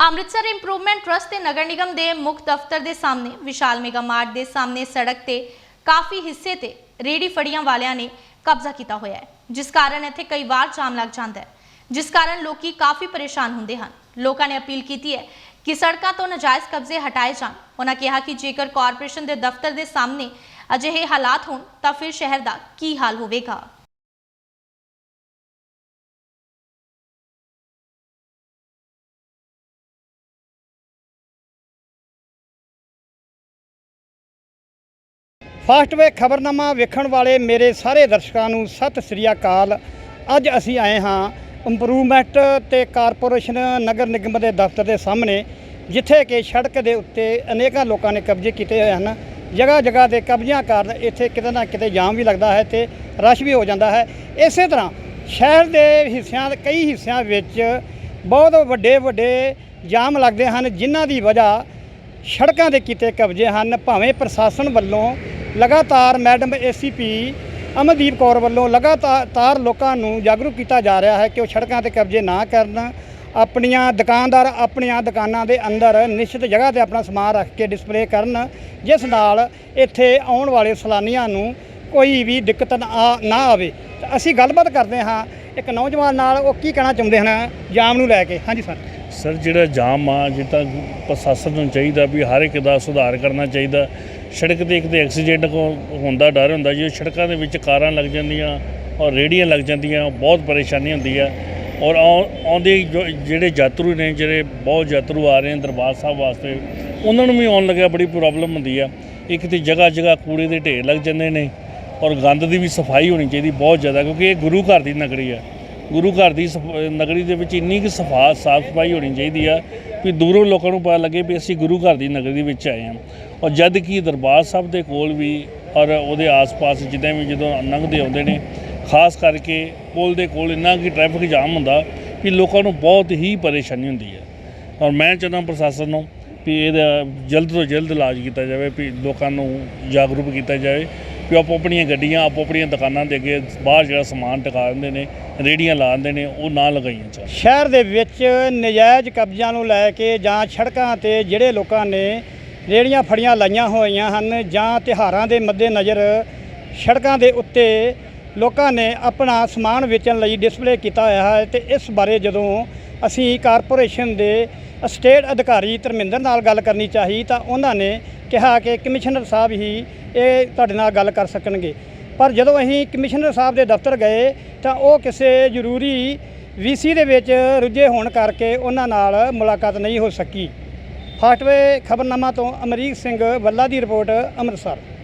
Amritsar improvement trust ਤੇ ਨਗਰ ਨਿਗਮ ਦੇ ਮੁੱਖ ਦਫ਼ਤਰ ਦੇ ਸਾਹਮਣੇ, ਵਿਸ਼ਾਲ ਮੇਗਾ ਮਾਰਟ ਦੇ ਸਾਹਮਣੇ ਸੜਕ ਤੇ ਕਾਫੀ ਹਿੱਸੇ ਤੇ ਰੇੜੀ ਫੜੀਆਂ ਵਾਲਿਆਂ ਨੇ ਕਬਜ਼ਾ ਕੀਤਾ ਹੋਇਆ ਹੈ, ਜਿਸ ਕਾਰਨ ਇੱਥੇ ਕਈ ਵਾਰ ਜਾਮ ਲੱਗ ਜਾਂਦਾ ਹੈ, ਜਿਸ ਕਾਰਨ ਲੋਕੀ ਕਾਫੀ ਪਰੇਸ਼ਾਨ ਹੁੰਦੇ ਹਨ। ਲੋਕਾਂ ਨੇ ਅਪੀਲ ਕੀਤੀ ਹੈ ਕਿ ਸੜਕਾਂ ਤੋਂ ਨਜਾਇਜ਼ ਕਬਜ਼ੇ ਹਟਾਏ ਜਾਣ। ਉਹਨਾਂ ਕਿਹਾ ਕਿ ਜੇਕਰ ਕਾਰਪੋਰੇਸ਼ਨ ਦੇ ਦਫ਼ਤਰ ਦੇ ਸਾਹਮਣੇ ਅਜਿਹੇ ਹਾਲਾਤ ਹੋਣ, ਤਾਂ ਫਿਰ ਸ਼ਹਿਰ ਦਾ ਕੀ ਹਾਲ ਹੋਵੇਗਾ? ਫਾਸਟ ਵੇ ਖਬਰਨਾਮਾ ਵੇਖਣ ਵਾਲੇ ਮੇਰੇ ਸਾਰੇ ਦਰਸ਼ਕਾਂ ਨੂੰ ਸਤਿ ਸ੍ਰੀ ਅਕਾਲ। ਅੱਜ ਅਸੀਂ ਆਏ ਹਾਂ ਇੰਪਰੂਵਮੈਂਟ ਤੇ ਕਾਰਪੋਰੇਸ਼ਨ ਨਗਰ ਨਿਗਮ ਦੇ ਦਫ਼ਤਰ ਦੇ ਸਾਹਮਣੇ, ਜਿੱਥੇ ਕਿ ਸੜਕ ਦੇ ਉੱਤੇ ਅਨੇਕਾਂ ਲੋਕਾਂ ਨੇ ਕਬਜ਼ੇ ਕੀਤੇ ਹੋਏ ਹਨ। ਜਗ੍ਹਾ ਜਗ੍ਹਾ ਦੇ ਕਬਜ਼ਿਆਂ ਕਾਰਨ ਇੱਥੇ ਕਿਤੇ ਨਾ ਕਿਤੇ ਜਾਮ ਵੀ ਲੱਗਦਾ ਹੈ ਤੇ ਰਸ਼ ਵੀ ਹੋ ਜਾਂਦਾ ਹੈ। ਇਸੇ ਤਰ੍ਹਾਂ ਸ਼ਹਿਰ ਦੇ ਹਿੱਸਿਆਂ, ਕਈ ਹਿੱਸਿਆਂ ਵਿੱਚ ਬਹੁਤ ਵੱਡੇ ਵੱਡੇ ਜਾਮ ਲੱਗਦੇ ਹਨ, ਜਿਨ੍ਹਾਂ ਦੀ ਵਜ੍ਹਾ ਸੜਕਾਂ ਦੇ ਕੀਤੇ ਕਬਜ਼ੇ ਹਨ। ਭਾਵੇਂ ਪ੍ਰਸ਼ਾਸਨ ਵੱਲੋਂ ਲਗਾਤਾਰ ਮੈਡਮ ਏਸੀਪੀ ਅਮਨਦੀਪ ਕੌਰ ਵੱਲੋਂ ਲਗਾਤਾਰ ਲੋਕਾਂ ਨੂੰ ਜਾਗਰੂਕ ਕੀਤਾ ਜਾ ਰਿਹਾ ਹੈ ਕਿ ਉਹ ਸੜਕਾਂ ਤੇ ਕਬਜ਼ੇ ਨਾ ਕਰਨ, ਆਪਣੀਆਂ ਦੁਕਾਨਦਾਰ ਆਪਣੀਆਂ ਦੁਕਾਨਾਂ ਦੇ ਅੰਦਰ ਨਿਸ਼ਚਿਤ ਜਗ੍ਹਾ ਤੇ ਆਪਣਾ ਸਮਾਨ ਰੱਖ ਕੇ ਡਿਸਪਲੇ ਕਰਨ, ਜਿਸ ਨਾਲ ਇੱਥੇ ਆਉਣ ਵਾਲੇ ਸੈਲਾਨੀਆਂ ਨੂੰ ਕੋਈ ਵੀ ਦਿੱਕਤ ਨਾ ਆ- ਨਾ ਆਵੇ। ਅਸੀਂ ਗੱਲਬਾਤ ਕਰਦੇ ਹਾਂ, ਇੱਕ ਨੌਜਵਾਨ ਨਾਲ ਉਹ ਕੀ ਕਹਿਣਾ ਚਾਹੁੰਦੇ ਹਨ? ਜਾਮ ਨੂੰ ਲੈ ਕੇ। ਹਾਂਜੀ, ਸਰ। ਸਰ, ਜਿਹੜਾ ਜਾਮ ਆ, ਜੇ ਤਾਂ ਪ੍ਰਸ਼ਾਸਨ ਨੂੰ ਚਾਹੀਦਾ ਵੀ ਹਰ ਇੱਕ ਦਾ ਸੁਧਾਰ ਕਰਨਾ ਚਾਹੀਦਾ। ਸੜਕ ਤੇ ਇੱਕ ਤੇ ਐਕਸੀਡੈਂਟ ਹੋਣ ਦਾ ਡਰ ਹੁੰਦਾ, ਜੀ ਸੜਕਾਂ ਦੇ ਵਿੱਚ ਕਾਰਾਂ ਲੱਗ ਜਾਂਦੀਆਂ ਔਰ ਰੇੜੀਆਂ ਲੱਗ ਜਾਂਦੀਆਂ, ਬਹੁਤ ਪਰੇਸ਼ਾਨੀ ਹੁੰਦੀ ਆ। ਔਰ ਆਉਂਦੇ ਜੋ- ਜਿਹੜੇ ਯਾਤਰੂ ਨੇ, ਜਿਹੜੇ ਬਹੁਤ ਯਾਤਰੂ ਆ ਰਹੇ ਨੇ ਦਰਬਾਰ ਸਾਹਿਬ ਵਾਸਤੇ, ਉਹਨਾਂ ਨੂੰ ਵੀ ਆਉਣ ਲੱਗਿਆ ਬੜੀ ਪ੍ਰੋਬਲਮ ਹੁੰਦੀ ਆ। ਇੱਕ ਤੇ ਜਗ੍ਹਾ ਜਗ੍ਹਾ ਕੂੜੇ ਦੇ ਢੇਰ ਲੱਗ ਜਾਂਦੇ ਨੇ ਔਰ ਗੰਦ ਦੀ ਵੀ ਸਫ਼ਾਈ ਹੋਣੀ ਚਾਹੀਦੀ ਬਹੁਤ ਜ਼ਿਆਦਾ, ਕਿਉਂਕਿ ਇਹ ਗੁਰੂ ਘਰ ਦੀ ਨਗਰੀ ਆ। ਗੁਰੂ ਘਰ ਦੀ ਸਫ- ਨਗਰੀ ਦੇ ਵਿੱਚ ਇੰਨੀ ਕੁ ਸਫਾ, ਸਾਫ਼ ਸਫ਼ਾਈ ਹੋਣੀ ਚਾਹੀਦੀ ਆ ਵੀ ਦੂਰੋਂ ਲੋਕਾਂ ਨੂੰ ਪਤਾ ਲੱਗੇ ਵੀ ਅਸੀਂ ਗੁਰੂ ਘਰ ਦੀ ਨਗਰੀ ਦੇ ਵਿੱਚ ਆਏ ਹਾਂ। ਔਰ ਜਦ ਕਿ ਦਰਬਾਰ ਸਾਹਿਬ ਦੇ ਕੋਲ ਵੀ ਔਰ ਉਹਦੇ ਆਸ-ਪਾਸ ਜਿੱਦਾਂ ਵੀ ਜਦੋਂ ਲੰਘਦੇ ਆਉਂਦੇ ਨੇ, ਖਾਸ ਕਰਕੇ ਪੁਲ ਦੇ ਕੋਲ ਇੰਨਾ ਕਿ ਟ੍ਰੈਫਿਕ ਜਾਮ ਹੁੰਦਾ ਵੀ ਲੋਕਾਂ ਨੂੰ ਬਹੁਤ ਹੀ ਪਰੇਸ਼ਾਨੀ ਹੁੰਦੀ ਹੈ ਔਰ ਮੈਂ ਚਾਹੁੰਦਾ ਪ੍ਰਸ਼ਾਸਨ ਨੂੰ ਵੀ ਇਹਦਾ ਜਲਦ ਤੋਂ ਜਲਦ ਇਲਾਜ ਕੀਤਾ ਜਾਵੇ, ਵੀ ਲੋਕਾਂ ਨੂੰ ਜਾਗਰੂਕ ਕੀਤਾ ਜਾਵੇ। ਵੀ ਆਪੋ ਆਪਣੀਆਂ ਗੱਡੀਆਂ, ਆਪੋ ਆਪਣੀਆਂ ਦੁਕਾਨਾਂ ਦੇ ਅੱਗੇ ਬਾਹਰ ਜਿਹੜਾ ਸਮਾਨ ਟਿਕਾ ਦਿੰਦੇ ਨੇ ਰੇੜੀਆਂ ਲਾ ਦਿੰਦੇ ਨੇ, ਉਹ ਨਾ ਲਗਾਈਆਂ ਚਾਹੀਦੀਆਂ ਸ਼ਹਿਰ ਦੇ ਵਿੱਚ ਨਜਾਇਜ਼ ਕਬਜ਼ਿਆਂ ਨੂੰ ਲੈ ਕੇ ਜਾਂ ਸੜਕਾਂ ਤੇ ਜਿਹੜੇ ਲੋਕਾਂ ਨੇ ਰੇੜੀਆਂ ਫੜੀਆਂ ਲਾਈਆਂ ਹੋਈਆਂ ਹਨ ਜਾਂ ਤਿਹਾਰਾਂ ਦੇ ਮੱਦੇ ਨਜ਼ਰ ਸੜਕਾਂ ਦੇ ਉੱਤੇ ਲੋਕਾਂ ਨੇ ਆਪਣਾ ਸਮਾਨ ਵੇਚਣ ਲਈ ਡਿਸਪਲੇ ਕੀਤਾ ਹੋਇਆ ਹੈ ਤੇ ਇਸ ਬਾਰੇ ਜਦੋਂ ਅਸੀਂ ਕਾਰਪੋਰੇਸ਼ਨ ਦੇ ਸਟੇਟ ਅਧਿਕਾਰੀ ਧਰਮਿੰਦਰ ਨਾਲ ਗੱਲ ਕਰਨੀ ਚਾਹੀ ਤਾਂ ਉਹਨਾਂ ਨੇ ਕਿਹਾ ਕਿ ਕਮਿਸ਼ਨਰ ਸਾਹਿਬ ਹੀ ਇਹ ਤੁਹਾਡੇ ਨਾਲ ਗੱਲ ਕਰ ਸਕਣਗੇ। ਪਰ ਜਦੋਂ ਅਸੀਂ ਕਮਿਸ਼ਨਰ ਸਾਹਿਬ ਦੇ ਦਫ਼ਤਰ ਗਏ ਤਾਂ ਉਹ ਕਿਸੇ ਜ਼ਰੂਰੀ ਵੀਸੀ ਦੇ ਵਿੱਚ ਰੁੱਝੇ ਹੋਣ ਕਰਕੇ ਉਹਨਾਂ ਨਾਲ ਮੁਲਾਕਾਤ ਨਹੀਂ ਹੋ ਸਕੀ। ਫਾਸਟਵੇ ਖਬਰਨਾਮਾ ਤੋਂ ਅਮਰੀਕ ਸਿੰਘ ਵੱਲਾ ਦੀ ਰਿਪੋਰਟ, ਅੰਮ੍ਰਿਤਸਰ।